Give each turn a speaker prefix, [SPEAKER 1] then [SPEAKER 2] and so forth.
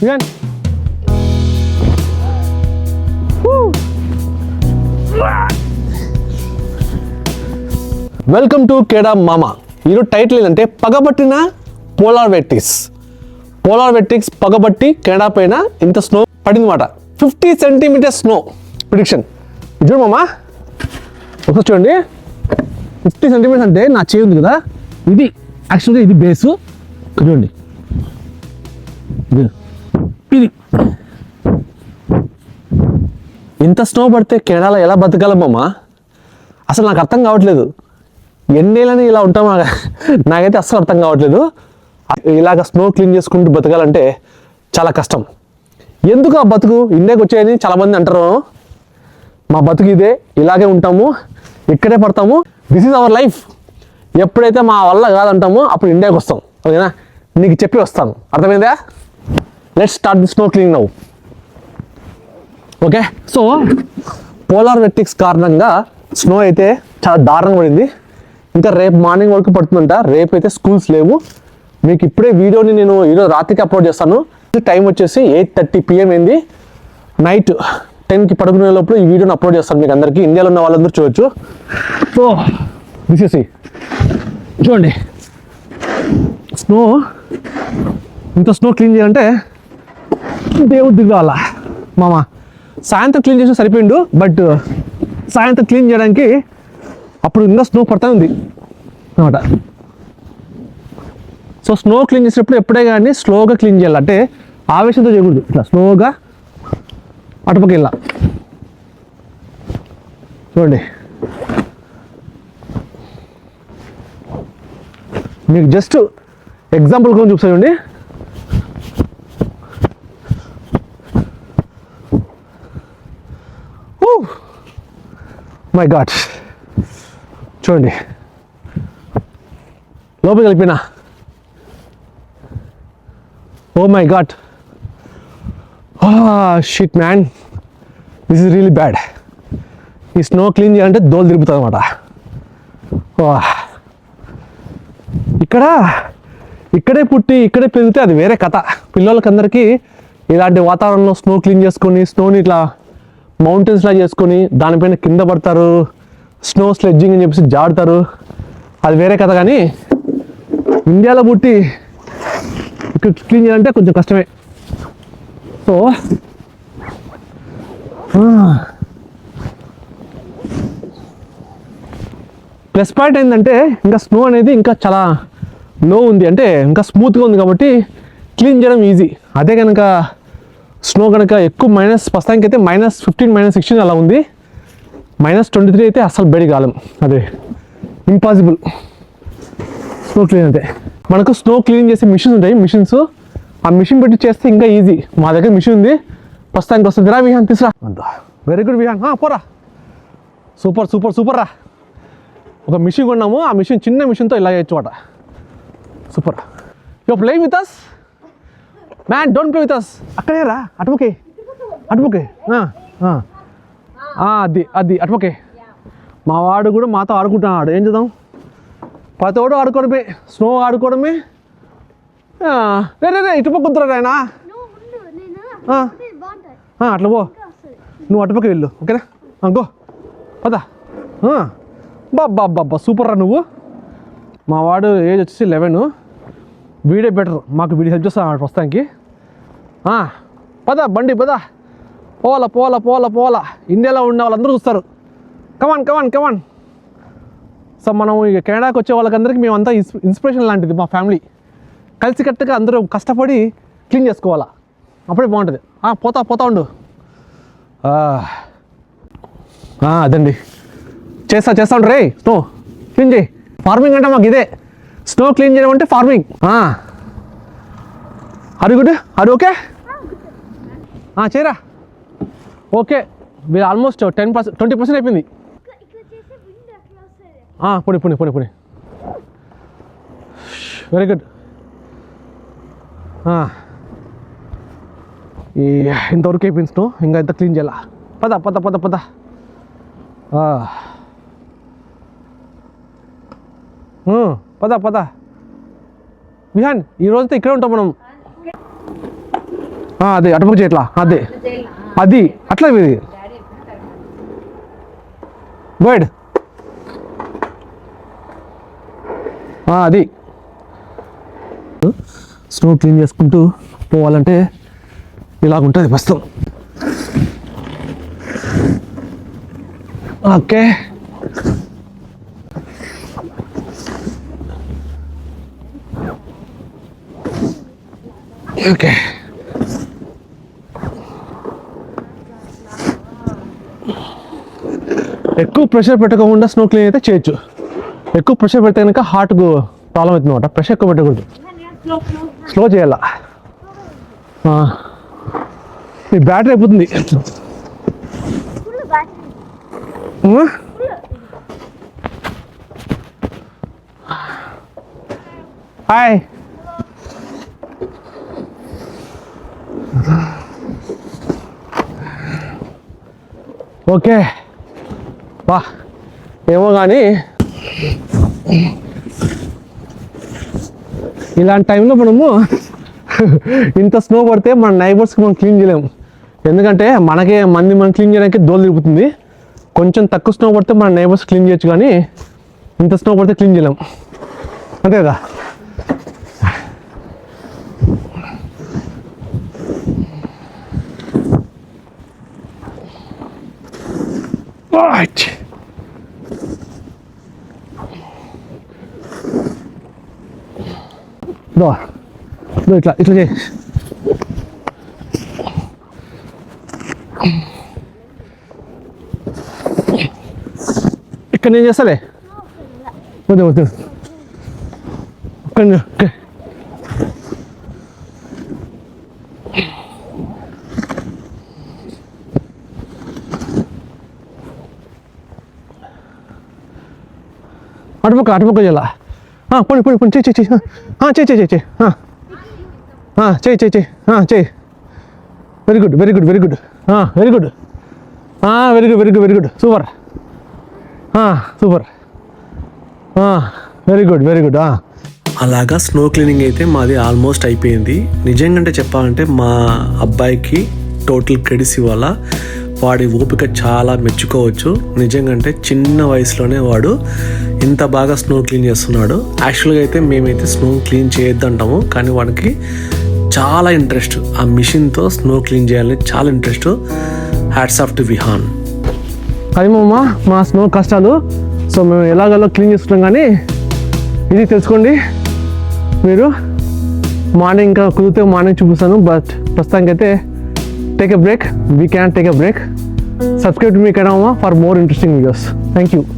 [SPEAKER 1] Vihaan welcome to కేడా మామా ఈరోజు title ఏంటంటే పగబట్టిన పోలార్ వెట్టిక్స్ పోలార్ వెట్టిక్స్ పగబట్టి కెనడా పైన ఇంత స్నో పడిందన్నమాట. ఫిఫ్టీ సెంటీమీటర్ స్నో ప్రిడిక్షన్ చూడు మామా. ఒకసారి చూడండి. ఫిఫ్టీ సెంటీమీటర్స్ అంటే నా చేయి ఉంది కదా. ఇది యాక్చువల్గా ఇది బేసు చూడండి. ఇది. ఇంత స్నో పడితే కెనడాలో ఎలా బతకాలమ్మా అసలు నాకు అర్థం కావట్లేదు. ఎన్నేళ్ళని ఇలా ఉంటామా నాకైతే అస్సలు అర్థం కావట్లేదు. ఇలాగ స్నో క్లీన్ చేసుకుంటూ బతకాలంటే చాలా కష్టం. ఎందుకు ఆ బతుకు? ఇండియాకి వచ్చాయని చాలామంది అంటారు. మా బతుకు ఇదే. ఇలాగే ఉంటాము. ఇక్కడే పడతాము. దిస్ ఈజ్ అవర్ లైఫ్ ఎప్పుడైతే మా వల్ల కాదంటామో అప్పుడు ఇండియాకి వస్తాం. ఓకేనా? నీకు చెప్పి వస్తాను. అర్థమైందా? Let start the snow clean now okay so polar vortex కారణంగా స్నో అయితే చాలా దారుణంగా పడింది. ఇంకా రేపు మార్నింగ్ వరకు పడుతుందంట. రేపు అయితే స్కూల్స్ లేవు. మీకు ఇప్పుడే వీడియోని నేను ఈరోజు రాత్రికి అప్లోడ్ చేస్తాను. టైం వచ్చేసి ఎయిట్ థర్టీ పిఎం అయింది. నైట్ టెన్కి పడుకునే లోపల ఈ వీడియోని అప్లోడ్ చేస్తాను మీకు అందరికీ. ఇండియాలో ఉన్న వాళ్ళందరూ చూడొచ్చు. సో దిస్ ఇస్ చూడండి. స్నో ఇంత స్నో క్లీన్ చేయాలంటే దేవుడు దిగాల మామ సాయంత్రం క్లీన్ చేసి సరిపోయిండు బట్ uh, సాయంత్రం క్లీన్ చేయడానికి అప్పుడు ఇంకా స్నో పడతా ఉంది అనమాట సో స్నో క్లీన్ చేసినప్పుడు ఎప్పుడే కానీ స్లోగా క్లీన్ చేయాలి. అంటే ఆవేశంతో చేయకూడదు. ఇట్లా స్లోగా అటుపక్క వెళ్ళా చూడండి. మీకు జస్ట్ ఎగ్జాంపుల్ కోసం చూపిస్తా చూడండి మై గాడ్ చూడండి. లోపలికి వెళ్ళిపోయినా? ఓ my god shit man this is really bad ఈ స్నో క్లీన్ చేయాలంటే దోలు తిరుగుతుంది అనమాట ah. ఇక్కడ ఇక్కడే పుట్టి ఇక్కడే పెరిగితే అది వేరే కథ. పిల్లలకందరికీ ఇలాంటి వాతావరణంలో స్నో క్లీన్ చేసుకొని స్నోని ఇట్లా మౌంటైన్స్లా చేసుకొని దానిపైన కింద పడతారు స్నో స్లెడ్జింగ్ అని చెప్పేసి జాడతారు అది వేరే కథ కానీ ఇండియాలో పుట్టి ఇక్కడ క్లీన్ చేయాలంటే కొంచెం కష్టమే. సో ప్లస్ పాయింట్ ఏంటంటే ఇంకా స్నో అనేది ఇంకా చాలా లో ఉంది. అంటే ఇంకా స్మూత్గా ఉంది కాబట్టి క్లీన్ చేయడం ఈజీ అదే కనుక స్నో కనుక ఎక్కువ మైనస్ ప్రస్తుతానికి అయితే మైనస్ ఫిఫ్టీన్ మైనస్ సిక్స్టీన్ అలా ఉంది. మైనస్ ట్వంటీ త్రీ అయితే అస్సలు బయటికి కాలం అదే ఇంపాసిబుల్. స్నో క్లీన్ అయితే. మనకు స్నో క్లీన్ చేసే మిషన్స్ ఉంటాయి. మిషన్స్. ఆ మిషన్ పెట్టి చేస్తే ఇంకా ఈజీ. మా దగ్గర మిషన్ ఉంది. ప్రస్తుతానికి వస్తుంది. రా విహాన్ తీసురా. అంత. Very good Vihaan. పోరా. సూపర్ సూపర్ సూపర్ రా. ఒక మిషన్ కొన్నాము. ఆ మిషన్ చిన్న మిషన్తో ఇలా చేయొచ్చు అట. Super. You play with us man don't play with us అక్కడే రా అటుపకే అటుపకే అది అది అటుపకే మా వాడు కూడా మాతో ఆడుకుంటున్నాడు. ఏం చేద్దాం? ప్రతివాడు ఆడుకోవడమే స్నో ఆడుకోవడమే. రే రే రే ఇటుపక్క ఆయన అట్లా పో. నువ్వు అటుపక్క వెళ్ళు ఓకేనా? గో. పద. బాబ్బా బాబ్బా సూపర్ రా నువ్వు. మా వాడు ఏజ్ వచ్చేసి లెవెన్ వీడే బెటర్ మాకు వీడి హెల్ప్ చేస్తాను ప్రస్తుతానికి. పద బండి పద. పోల పోల పోల పోల ఇండియాలో ఉన్న వాళ్ళందరూ చూస్తారు. కమాన్ కమాన్ కమాన్ సో మనం ఇక కెనడాకి వచ్చే వాళ్ళకందరికీ మేమంతా ఇన్స్ ఇన్స్పిరేషన్ లాంటిది మా ఫ్యామిలీ కలిసికట్టుగా అందరూ కష్టపడి క్లీన్ చేసుకోవాలా. అప్పుడే బాగుంటుంది. ఆ, పోతా పోతా ఉండు. అదండి. చేస్తా చేస్తా ఉండు. రే స్నో క్లీన్ చేయి. ఫార్మింగ్ అంటే మాకు ఇదే. స్నో క్లీన్ చేయడం అంటే ఫార్మింగ్ అరు గుడ్ అరు ఓకే చేయరా ఓకే మీరు almost ten percent twenty percent అయిపోయింది.
[SPEAKER 2] ఇక్కడ ఇక్కడ
[SPEAKER 1] పోనీ పోనీ పోనీ. పోనీ వెరీ గుడ్ ah. ఈ ఇంతవరకు అయిపోయింది స్నో ఇంకా ఇంత క్లీన్ చేయాలా? పద పద పద పద. Ah. Hmm, పద పద. విహాన్ ఈ రోజుతో ఇక్కడే ఉంటాం మనం. అదే అటుపక్క చేయట్లా అదే. అది అట్లా ఇది. గోడ్ అది. స్నో క్లీన్ చేసుకుంటూ పోవాలంటే ఇలాగుంటుంది ప్రస్తుతం. ఓకే. ఓకే. ఎక్కువ ప్రెషర్ పెట్టకుండా స్నో క్లీన్ అయితే చేయొచ్చు. ఎక్కువ ప్రెషర్ పెడితే కనుక హార్ట్కు ప్రాబ్లం అవుతుంది అనమాట ప్రెషర్ ఎక్కువ పెట్టకూడదు. స్లో చేయాల? ఆ. ఈ బ్యాటరీ అయిపోతుంది. హాయ్ ఓకే వా ఏమో కానీ ఇలాంటి టైంలో మనము ఇంత స్నో పడితే మన నైబర్స్కి మనం క్లీన్ చేయలేము. ఎందుకంటే మనకే మంది మనం క్లీన్ చేయడానికి దోలు తిరుగుతుంది. కొంచెం తక్కువ స్నో పడితే మన నైబర్స్ క్లీన్ చేయొచ్చు కానీ ఇంత స్నో పడితే క్లీన్ చేయలేం. అంతే కదా? Right. దో దో ఇట్లా ఇట్లా చేయి ఇక్కడ నేను చేస్తాలే వద్దు వద్దు ఒక్క ఒక్క అటుపక్క అటుపక్క చేయాల పోనీ పోనీ పోనీ చెయ్యి చెయ్యి చెయ్యి చెయ్యి చెయ్యి చెయ్యి చెయ్యి చెయ్యి చెయ్యి very good very good very good very good very good very good very good super super very good very good
[SPEAKER 3] అలాగా స్నో క్లీనింగ్ అయితే మాది ఆల్మోస్ట్ అయిపోయింది. నిజంగా చెప్పాలంటే మా అబ్బాయికి టోటల్ క్రెడిట్స్ ఇవ్వాలా? వాడి ఓపిక చాలా మెచ్చుకోవచ్చు. నిజంగా అంటే చిన్న వయసులోనే వాడు ఇంత బాగా స్నో క్లీన్ చేస్తున్నాడు. యాక్చువల్గా అయితే మేమైతే స్నో క్లీన్ చేయొద్దంటాము కానీ వాడికి చాలా ఇంట్రెస్ట్. ఆ మిషన్తో స్నో క్లీన్ చేయాలని చాలా interest. Hats off to Vihaan.
[SPEAKER 1] అది మామ మా స్నో కష్టాలు. సో మేము ఎలాగలో క్లీన్ చేసుకున్నాం కానీ ఇది తెలుసుకోండి మీరు. మార్నింగ్ ఇంకా కుదిరితే మార్నింగ్ చూపిస్తాను బట్ ప్రస్తుతానికైతే take a break. We can take a break. Subscribe to me Kadama for more interesting videos. Thank you.